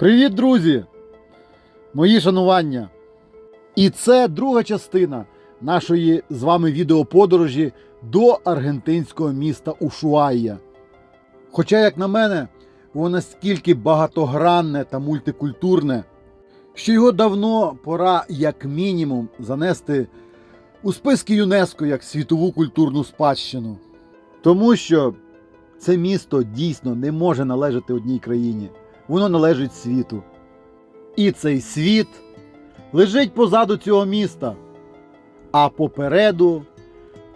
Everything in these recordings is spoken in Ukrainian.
Привіт, друзі! Мої шанування! І це друга частина нашої з вами відеоподорожі до аргентинського міста Ушуайя. Хоча, як на мене, воно настільки багатогранне та мультикультурне, що його давно пора, як мінімум, занести у списки ЮНЕСКО як світову культурну спадщину. Тому що це місто дійсно не може належати одній країні. Воно належить світу. І цей світ лежить позаду цього міста, а попереду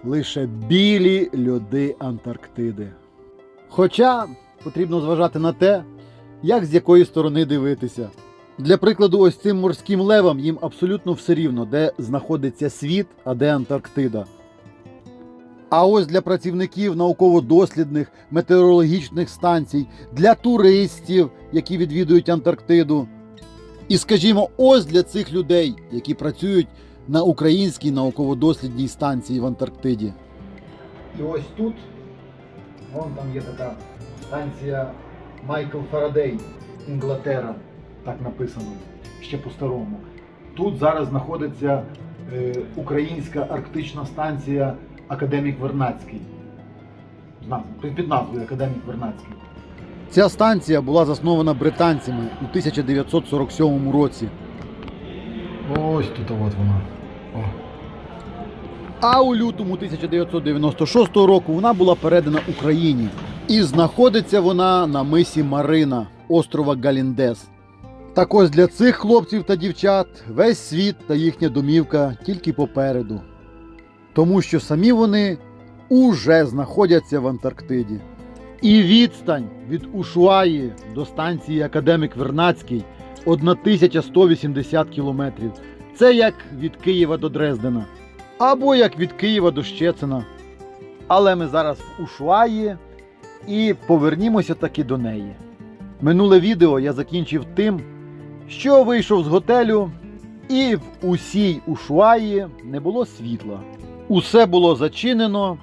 лише білі льоди Антарктиди. Хоча потрібно зважати на те, як з якої сторони дивитися. Для прикладу, ось цим морським левам їм абсолютно все рівно, де знаходиться світ, а де Антарктида. А ось для працівників науково-дослідних метеорологічних станцій, для туристів, які відвідують Антарктиду. І скажімо, ось для цих людей, які працюють на українській науково-дослідній станції в Антарктиді. І ось тут, вон там є така станція Майкл Фарадей, Інглатера, так написано, ще по-старому. Тут зараз знаходиться е, українська арктична станція Академік Вернацький. Під назвою Академік Вернацький. Ця станція була заснована британцями у 1947 році. Ось тут от вона. О. А у лютому 1996 року вона була передана Україні. І знаходиться вона на мисі Марина острова Галіндес. Так ось для цих хлопців та дівчат весь світ та їхня домівка тільки попереду. Тому що самі вони уже знаходяться в Антарктиді. І відстань від Ушуаї до станції Академік Вернацький 1180 кілометрів. Це як від Києва до Дрездена. Або як від Києва до Щецина. Але ми зараз в Ушуаї і повернімося таки до неї. Минуле відео я закінчив тим, що вийшов з готелю, і в усій Ушуаї не було світла. Усе було зачинено,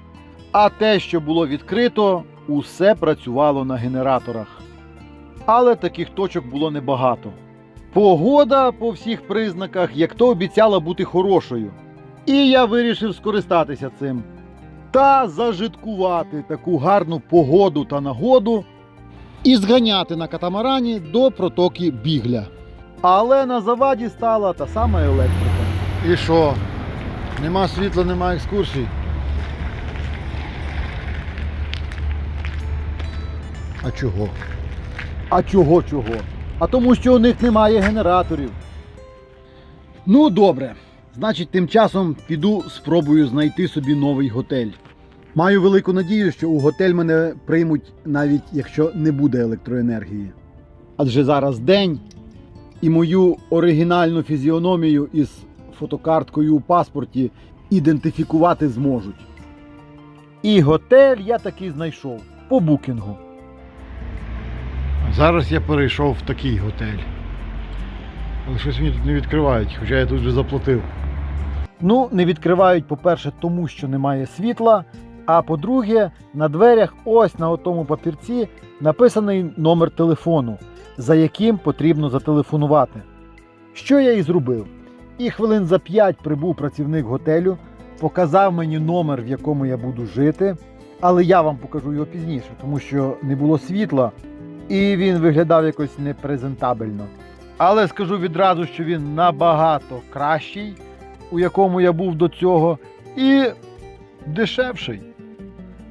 а те, що було відкрито, усе працювало на генераторах. Але таких точок було небагато. Погода по всіх признаках, як то обіцяла бути хорошою. І я вирішив скористатися цим та зажиткувати таку гарну погоду та нагоду і зганяти на катамарані до протоки бігля. Але на заваді стала та сама електрика. І що? Нема світла, нема екскурсій. А чого? А чого чого? А тому, що у них немає генераторів. Ну, добре. Значить, тим часом піду спробую знайти собі новий готель. Маю велику надію, що у готель мене приймуть навіть якщо не буде електроенергії. Адже зараз день і мою оригінальну фізіономію із фотокарткою у паспорті ідентифікувати зможуть. І готель я таки знайшов по букінгу. Зараз я перейшов в такий готель. Але щось мені тут не відкривають, хоча я тут вже заплатив. Ну, не відкривають, по-перше, тому що немає світла. А по-друге, на дверях, ось на отому папірці, написаний номер телефону, за яким потрібно зателефонувати. Що я і зробив. І хвилин за п'ять прибув працівник готелю, показав мені номер, в якому я буду жити, але я вам покажу його пізніше, тому що не було світла, і він виглядав якось непрезентабельно. Але скажу відразу, що він набагато кращий, у якому я був до цього, і дешевший.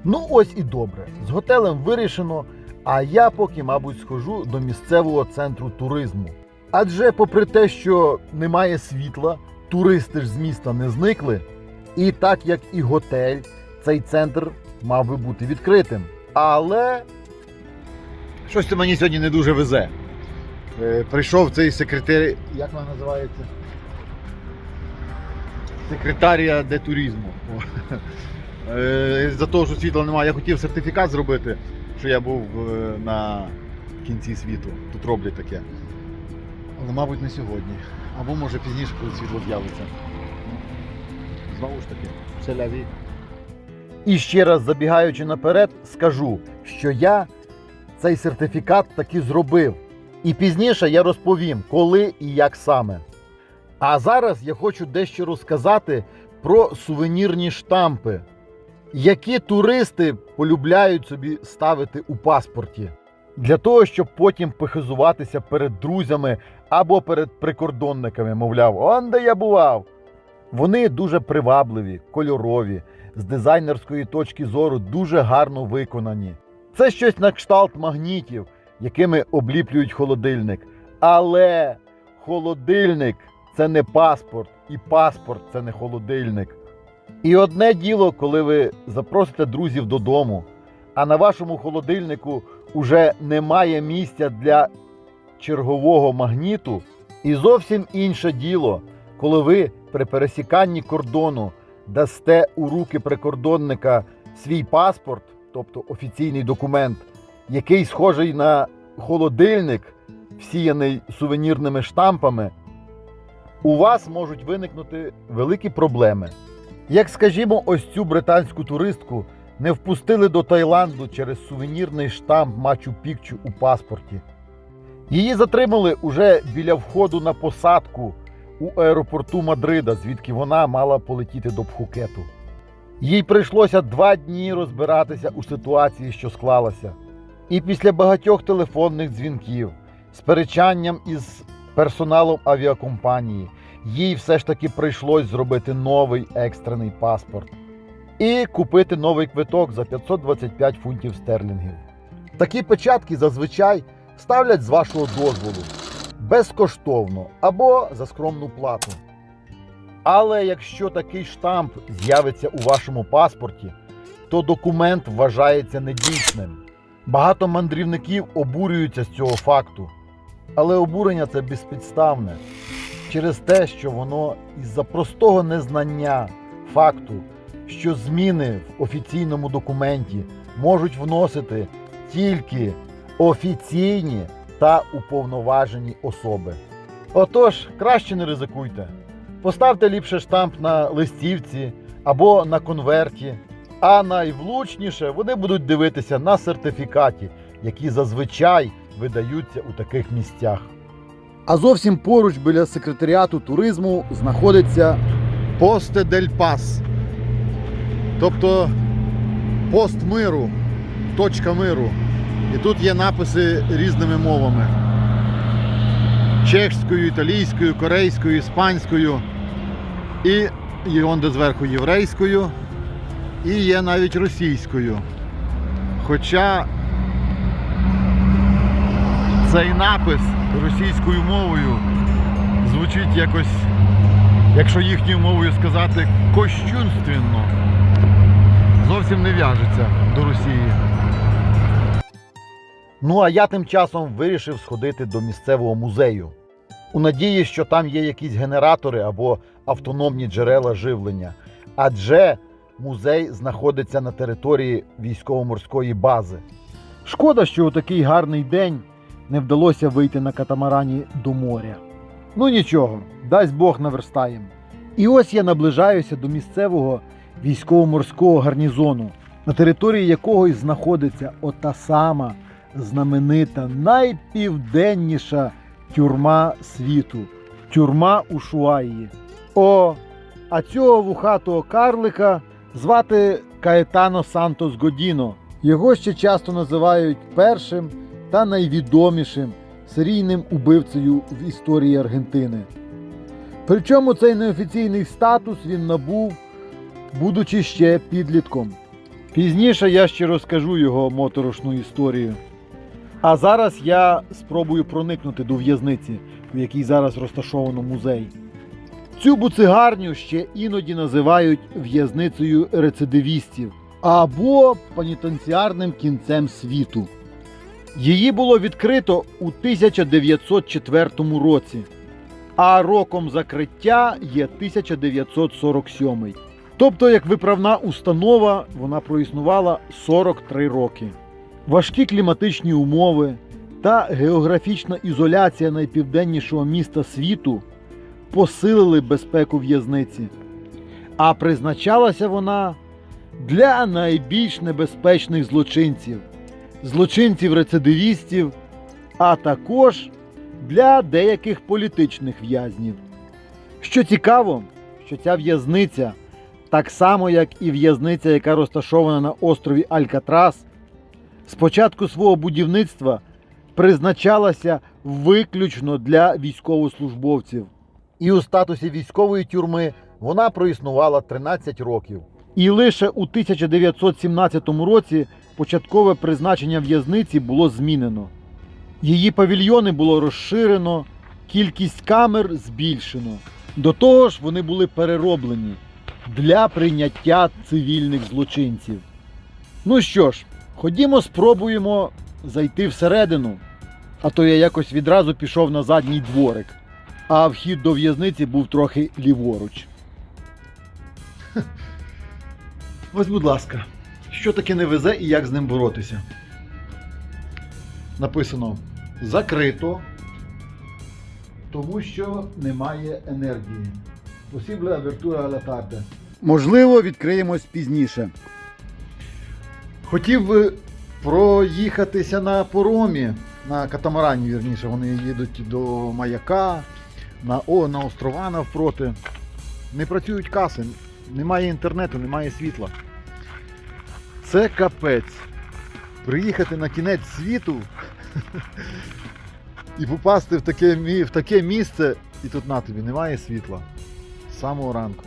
Ну ось і добре. З готелем вирішено, а я поки, мабуть, схожу до місцевого центру туризму. Адже, попри те, що немає світла, туристи ж з міста не зникли. І так як і готель, цей центр мав би бути відкритим. Але щось це мені сьогодні не дуже везе. Е, прийшов цей секретар. Як вона називається? Секретарія де туризму. Е, За того, що світла немає, я хотів сертифікат зробити, що я був е, на кінці світу. Тут роблять таке. Але, мабуть, не сьогодні. Або може пізніше, коли світло з'явиться. Знову ж таки, все ляві. І ще раз забігаючи наперед, скажу, що я цей сертифікат таки зробив. І пізніше я розповім, коли і як саме. А зараз я хочу дещо розказати про сувенірні штампи, які туристи полюбляють собі ставити у паспорті, для того, щоб потім похизуватися перед друзями або перед прикордонниками, мовляв, он де я бував. Вони дуже привабливі, кольорові, з дизайнерської точки зору дуже гарно виконані. Це щось на кшталт магнітів, якими обліплюють холодильник. Але холодильник це не паспорт, і паспорт це не холодильник. І одне діло, коли ви запросите друзів додому, а на вашому холодильнику уже немає місця для чергового магніту. І зовсім інше діло, коли ви при пересіканні кордону дасте у руки прикордонника свій паспорт, тобто офіційний документ, який схожий на холодильник, всіяний сувенірними штампами, у вас можуть виникнути великі проблеми. Як скажімо, ось цю британську туристку не впустили до Таїланду через сувенірний штамп Мачу Пікчу у паспорті. Її затримали уже біля входу на посадку у аеропорту Мадрида, звідки вона мала полетіти до Пхукету. Їй прийшлося два дні розбиратися у ситуації, що склалася. І після багатьох телефонних дзвінків, сперечанням із персоналом авіакомпанії, їй все ж таки прийшлось зробити новий екстрений паспорт і купити новий квиток за 525 фунтів стерлінгів. Такі печатки зазвичай ставлять з вашого дозволу безкоштовно або за скромну плату. Але якщо такий штамп з'явиться у вашому паспорті, то документ вважається недійсним. Багато мандрівників обурюються з цього факту. Але обурення це безпідставне через те, що воно із-за простого незнання факту, що зміни в офіційному документі можуть вносити тільки офіційні та уповноважені особи. Отож, краще не ризикуйте. Поставте ліпше штамп на листівці або на конверті, а найвлучніше вони будуть дивитися на сертифікаті, які зазвичай видаються у таких місцях. А зовсім поруч біля секретаріату туризму знаходиться Посте дель Пас. Тобто пост миру, точка миру. І тут є написи різними мовами: чешською, італійською, корейською, іспанською. І де зверху єврейською. І є навіть російською. Хоча цей напис російською мовою звучить якось, якщо їхньою мовою сказати, кощунственно. Зовсім не в'яжеться до Росії. Ну а я тим часом вирішив сходити до місцевого музею. У надії, що там є якісь генератори або автономні джерела живлення. Адже музей знаходиться на території військово-морської бази. Шкода, що у такий гарний день не вдалося вийти на катамарані до моря. Ну нічого, дасть Бог наверстаєм. І ось я наближаюся до місцевого військово-морського гарнізону, на території якого й знаходиться ота сама знаменита найпівденніша тюрма світу тюрма Ушуаї. О, а цього вухатого карлика звати Каетано Сантос Годіно. Його ще часто називають першим та найвідомішим серійним убивцею в історії Аргентини. Причому цей неофіційний статус він набув, будучи ще підлітком. Пізніше я ще розкажу його моторошну історію. А зараз я спробую проникнути до в'язниці, в якій зараз розташовано музей. Цю буцигарню ще іноді називають в'язницею рецидивістів або пенітенціарним кінцем світу. Її було відкрито у 1904 році, а роком закриття є 1947. Тобто, як виправна установа, вона проіснувала 43 роки. Важкі кліматичні умови та географічна ізоляція найпівденнішого міста світу посилили безпеку в'язниці, а призначалася вона для найбільш небезпечних злочинців, злочинців-рецидивістів а також для деяких політичних в'язнів. Що цікаво, що ця в'язниця, так само як і в'язниця, яка розташована на острові Алькатрас, з початку свого будівництва призначалася виключно для військовослужбовців. І у статусі військової тюрми вона проіснувала 13 років. І лише у 1917 році початкове призначення в'язниці було змінено. Її павільйони було розширено, кількість камер збільшено. До того ж, вони були перероблені для прийняття цивільних злочинців. Ну що ж, ходімо, спробуємо зайти всередину. А то я якось відразу пішов на задній дворик, а вхід до в'язниці був трохи ліворуч. Ось, будь ласка, що таке не везе і як з ним боротися? Написано закрито, тому що немає енергії. Possible apertura alla tarde. Можливо, відкриємось пізніше. Хотів би проїхатися на поромі, на катамарані, вірніше, вони їдуть до маяка, на, о, на острова навпроти. Не працюють каси, немає інтернету, немає світла. Це капець. Приїхати на кінець світу і попасти в таке, в таке місце, і тут на тобі немає світла. Самого ранку.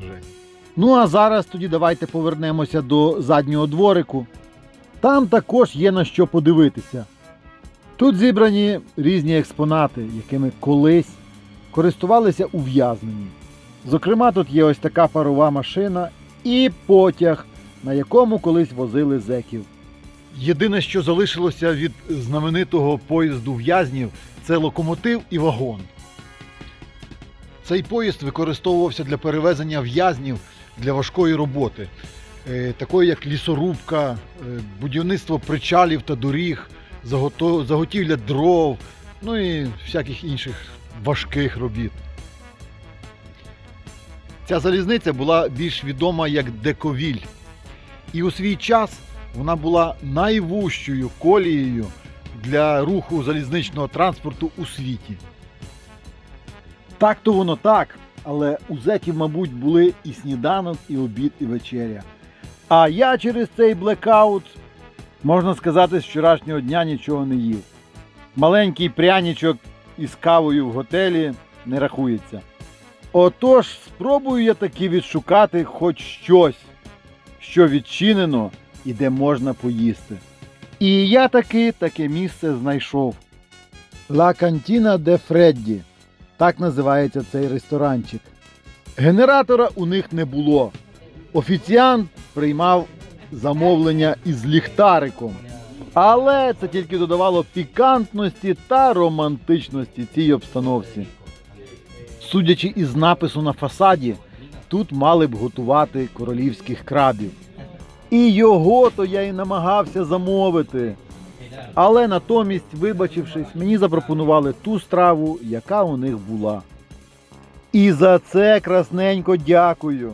Жесть. Ну а зараз тоді давайте повернемося до заднього дворику. Там також є на що подивитися. Тут зібрані різні експонати, якими колись користувалися ув'язнені. Зокрема, тут є ось така парова машина і потяг, на якому колись возили зеків. Єдине, що залишилося від знаменитого поїзду в'язнів, це локомотив і вагон. Цей поїзд використовувався для перевезення в'язнів для важкої роботи, е, такої як лісорубка, е, будівництво причалів та доріг, заготівля дров, ну і всяких інших важких робіт. Ця залізниця була більш відома як Дековіль. І у свій час вона була найвужчою колією для руху залізничного транспорту у світі. Так то воно так, але у зеків, мабуть, були і сніданок, і обід, і вечеря. А я через цей блекаут, можна сказати, з вчорашнього дня нічого не їв. Маленький пряничок із кавою в готелі не рахується. Отож, спробую я таки відшукати хоч щось, що відчинено і де можна поїсти. І я таки таке місце знайшов. Ла Кантіна де Фредді. Так називається цей ресторанчик. Генератора у них не було. Офіціант приймав замовлення із ліхтариком. Але це тільки додавало пікантності та романтичності цій обстановці. Судячи із напису на фасаді, тут мали б готувати королівських крабів. І його то я і намагався замовити. Але натомість, вибачившись, мені запропонували ту страву, яка у них була. І за це красненько дякую.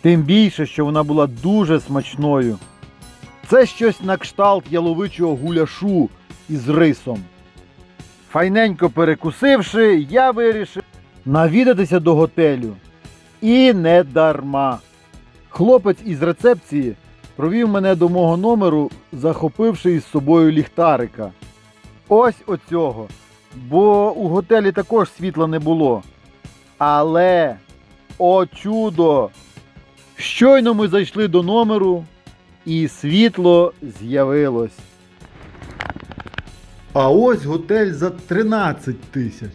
Тим більше, що вона була дуже смачною. Це щось на кшталт яловичого гуляшу із рисом. Файненько перекусивши, я вирішив навідатися до готелю. І не дарма. Хлопець із рецепції провів мене до мого номеру, захопивши із собою ліхтарика. Ось оцього. Бо у готелі також світла не було. Але, о чудо! Щойно ми зайшли до номеру, і світло з'явилось. А ось готель за 13 тисяч.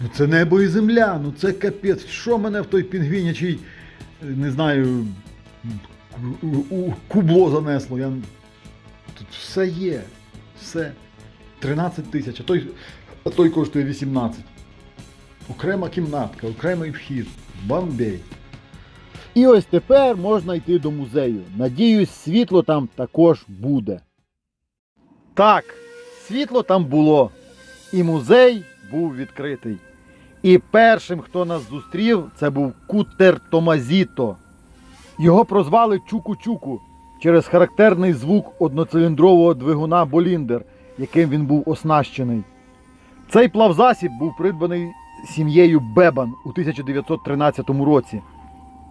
Ну це небо і земля, ну це капець. Що мене в той пінгвінячий, не знаю, кубло занесло. Я... Тут все є. Все. 13 тисяч, а той, а той коштує 18. Окрема кімнатка, окремий вхід. Бомбей. І ось тепер можна йти до музею. Надіюсь, світло там також буде. Так, світло там було. І музей був відкритий. І першим, хто нас зустрів, це був Кутер Томазіто. Його прозвали Чуку-Чуку через характерний звук одноциліндрового двигуна Боліндер, яким він був оснащений. Цей плавзасіб був придбаний сім'єю Бебан у 1913 році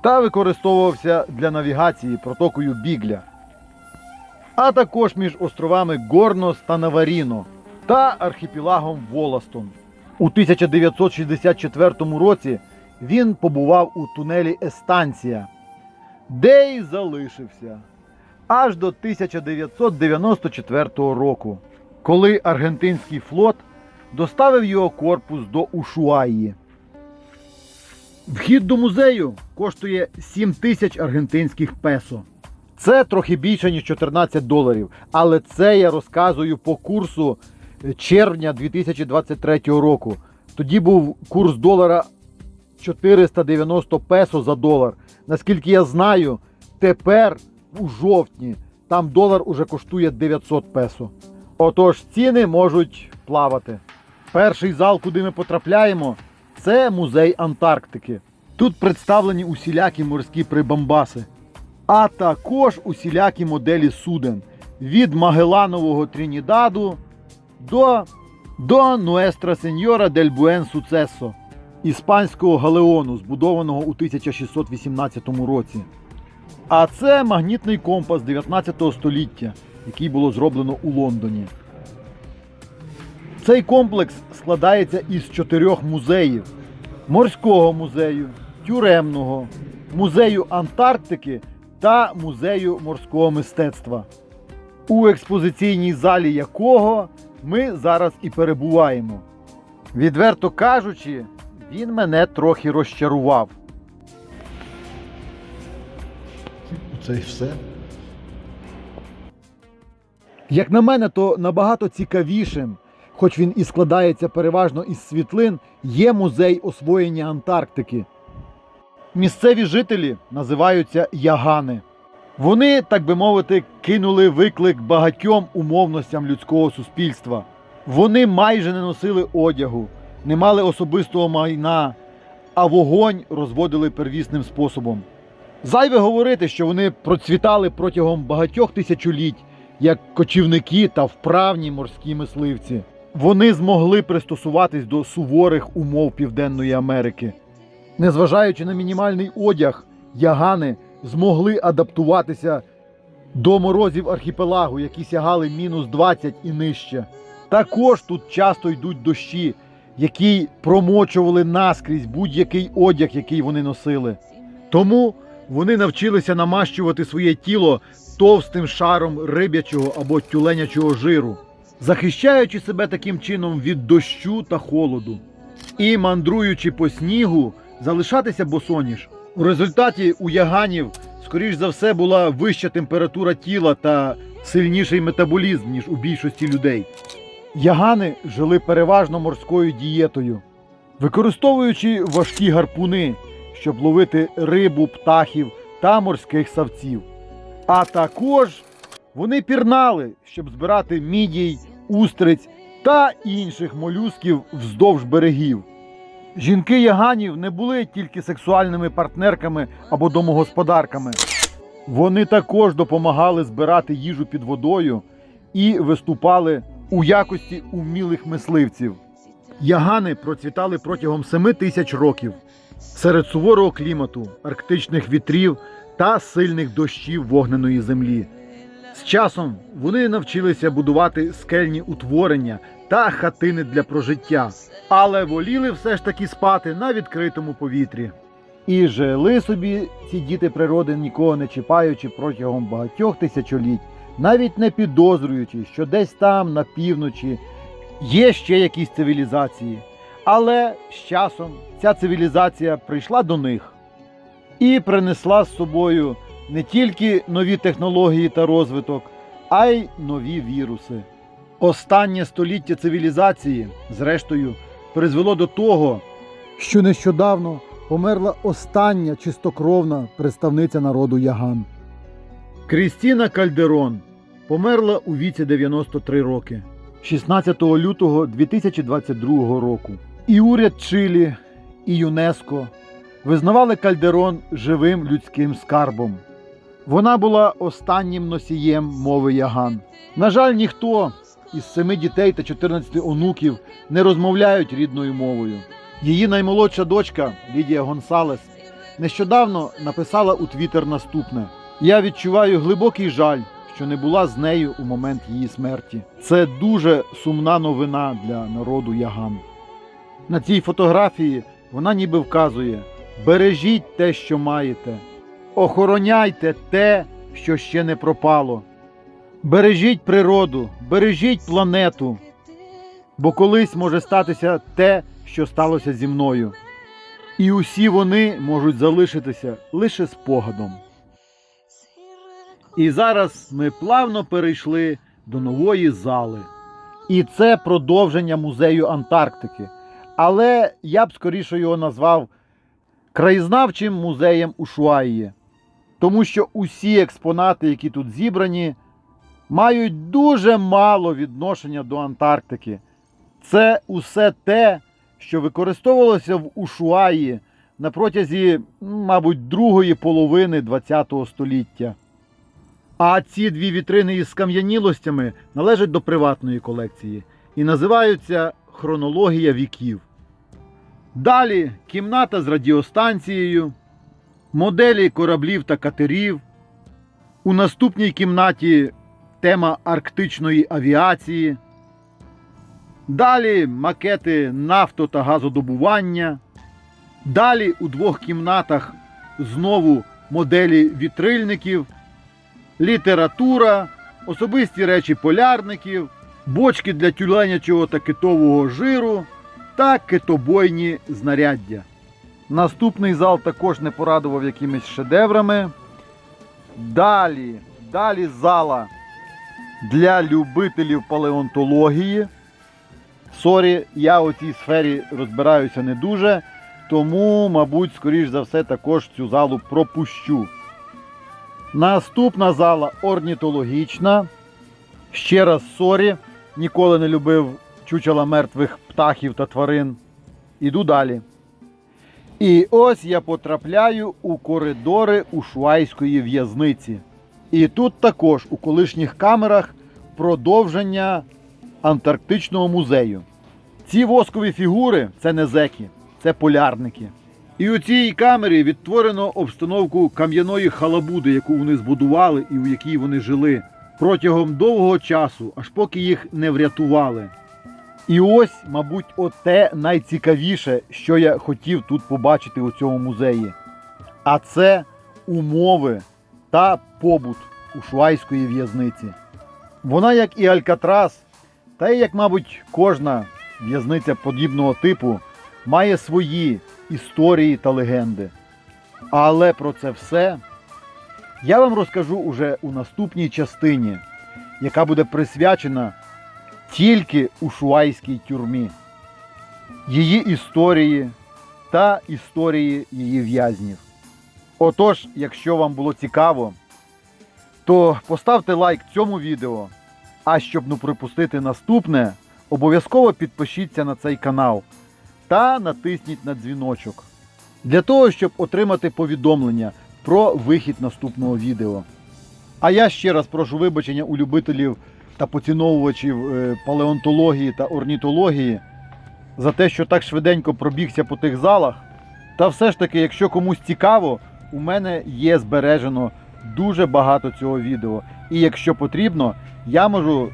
та використовувався для навігації протокою Бігля, а також між островами Горнос та Наваріно та архіпелагом Воластон. У 1964 році він побував у тунелі Естанція, де й залишився аж до 1994 року, коли аргентинський флот доставив його корпус до Ушуаї. Вхід до музею коштує 7 тисяч аргентинських песо. Це трохи більше, ніж 14 доларів. Але це я розказую по курсу червня 2023 року. Тоді був курс долара 490 песо за долар. Наскільки я знаю, тепер у жовтні там долар уже коштує 900 песо. Отож, ціни можуть плавати. Перший зал, куди ми потрапляємо, це музей Антарктики. Тут представлені усілякі морські прибамбаси, а також усілякі моделі суден від Магеланового Трінідаду до, до Нуестра Сеньора дель Буен Суцесо, іспанського галеону, збудованого у 1618 році. А це магнітний компас 19 століття, який було зроблено у Лондоні. Цей комплекс складається із чотирьох музеїв: морського музею, тюремного, музею Антарктики та музею морського мистецтва, у експозиційній залі якого ми зараз і перебуваємо. Відверто кажучи, він мене трохи розчарував. Це і все. Як на мене, то набагато цікавішим, хоч він і складається переважно із світлин, є музей освоєння Антарктики. Місцеві жителі називаються ягани. Вони, так би мовити, кинули виклик багатьом умовностям людського суспільства. Вони майже не носили одягу, не мали особистого майна, а вогонь розводили первісним способом. Зайве говорити, що вони процвітали протягом багатьох тисячоліть як кочівники та вправні морські мисливці. Вони змогли пристосуватись до суворих умов Південної Америки. Незважаючи на мінімальний одяг, ягани змогли адаптуватися до морозів архіпелагу, які сягали мінус 20 і нижче. Також тут часто йдуть дощі, які промочували наскрізь будь-який одяг, який вони носили. Тому вони навчилися намащувати своє тіло товстим шаром риб'ячого або тюленячого жиру, захищаючи себе таким чином від дощу та холоду. І мандруючи по снігу, залишатися босоніж. У результаті у яганів, скоріш за все, була вища температура тіла та сильніший метаболізм, ніж у більшості людей. Ягани жили переважно морською дієтою, використовуючи важкі гарпуни, щоб ловити рибу, птахів та морських савців. А також вони пірнали, щоб збирати мідій, устриць та інших молюсків вздовж берегів. Жінки яганів не були тільки сексуальними партнерками або домогосподарками. Вони також допомагали збирати їжу під водою і виступали у якості умілих мисливців. Ягани процвітали протягом 7 тисяч років серед суворого клімату, арктичних вітрів та сильних дощів вогненої землі. З часом вони навчилися будувати скельні утворення та хатини для прожиття, але воліли все ж таки спати на відкритому повітрі. І жили собі ці діти природи, нікого не чіпаючи протягом багатьох тисячоліть, навіть не підозрюючи, що десь там, на півночі, є ще якісь цивілізації. Але з часом ця цивілізація прийшла до них і принесла з собою не тільки нові технології та розвиток, а й нові віруси. Останнє століття цивілізації, зрештою, призвело до того, що нещодавно померла остання чистокровна представниця народу Яган. Крістіна Кальдерон померла у віці 93 роки, 16 лютого 2022 року. І уряд Чилі, і ЮНЕСКО визнавали Кальдерон живим людським скарбом. Вона була останнім носієм мови Яган. На жаль, ніхто із семи дітей та 14 онуків не розмовляють рідною мовою. Її наймолодша дочка Лідія Гонсалес нещодавно написала у Твіттер наступне: Я відчуваю глибокий жаль, що не була з нею у момент її смерті. Це дуже сумна новина для народу Яган. На цій фотографії вона ніби вказує: бережіть те, що маєте, охороняйте те, що ще не пропало. Бережіть природу, бережіть планету, бо колись може статися те, що сталося зі мною. І усі вони можуть залишитися лише спогадом. І зараз ми плавно перейшли до нової зали. І це продовження музею Антарктики. Але я б скоріше його назвав краєзнавчим музеєм Ушуаї. Тому що усі експонати, які тут зібрані, мають дуже мало відношення до Антарктики. Це усе те, що використовувалося в Ушуаї на протязі, мабуть, другої половини ХХ століття. А ці дві вітрини із скам'янілостями належать до приватної колекції і називаються Хронологія віків. Далі кімната з радіостанцією, моделі кораблів та катерів. У наступній кімнаті тема арктичної авіації. Далі макети нафто та газодобування. Далі у двох кімнатах знову моделі вітрильників, література, особисті речі полярників, бочки для тюленячого та китового жиру та китобойні знаряддя. Наступний зал також не порадував якимись шедеврами. Далі, далі зала для любителів палеонтології. Сорі, я у цій сфері розбираюся не дуже, тому, мабуть, скоріш за все, також цю залу пропущу. Наступна зала орнітологічна. Ще раз сорі, ніколи не любив чучела мертвих птахів та тварин. Іду далі. І ось я потрапляю у коридори Ушуайської в'язниці. І тут також у колишніх камерах продовження Антарктичного музею. Ці воскові фігури це не зеки, це полярники. І у цій камері відтворено обстановку кам'яної халабуди, яку вони збудували і у якій вони жили протягом довгого часу, аж поки їх не врятували. І ось, мабуть, оте найцікавіше, що я хотів тут побачити у цьому музеї. А це умови та побут Ушуайської в'язниці. Вона, як і Алькатрас, та й як, мабуть, кожна в'язниця подібного типу, має свої історії та легенди. Але про це все я вам розкажу уже у наступній частині, яка буде присвячена тільки Ушуайській тюрмі, її історії та історії її в'язнів. Отож, якщо вам було цікаво, то поставте лайк цьому відео. А щоб не пропустити наступне, обов'язково підпишіться на цей канал та натисніть на дзвіночок для того, щоб отримати повідомлення про вихід наступного відео. А я ще раз прошу вибачення у любителів та поціновувачів е, палеонтології та орнітології за те, що так швиденько пробігся по тих залах. Та все ж таки, якщо комусь цікаво, у мене є збережено дуже багато цього відео. І якщо потрібно, я можу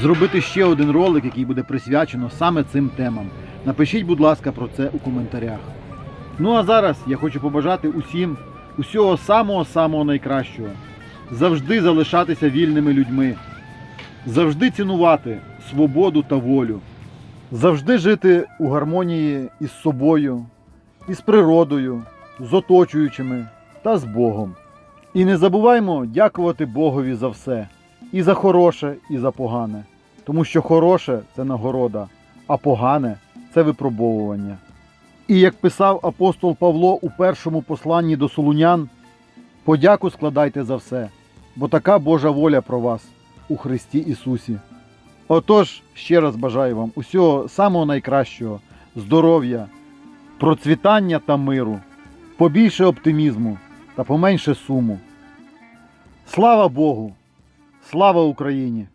зробити ще один ролик, який буде присвячено саме цим темам. Напишіть, будь ласка, про це у коментарях. Ну а зараз я хочу побажати усім усього самого-самого найкращого. Завжди залишатися вільними людьми, завжди цінувати свободу та волю, завжди жити у гармонії із собою, із природою, з оточуючими та з Богом. І не забуваймо дякувати Богові за все, і за хороше, і за погане. Тому що хороше це нагорода, а погане це випробовування. І як писав апостол Павло у першому посланні до Солунян, подяку складайте за все, бо така Божа воля про вас у Христі Ісусі. Отож, ще раз бажаю вам усього самого найкращого, здоров'я, процвітання та миру, побільше оптимізму та поменше суму. Слава Богу! Слава Україні!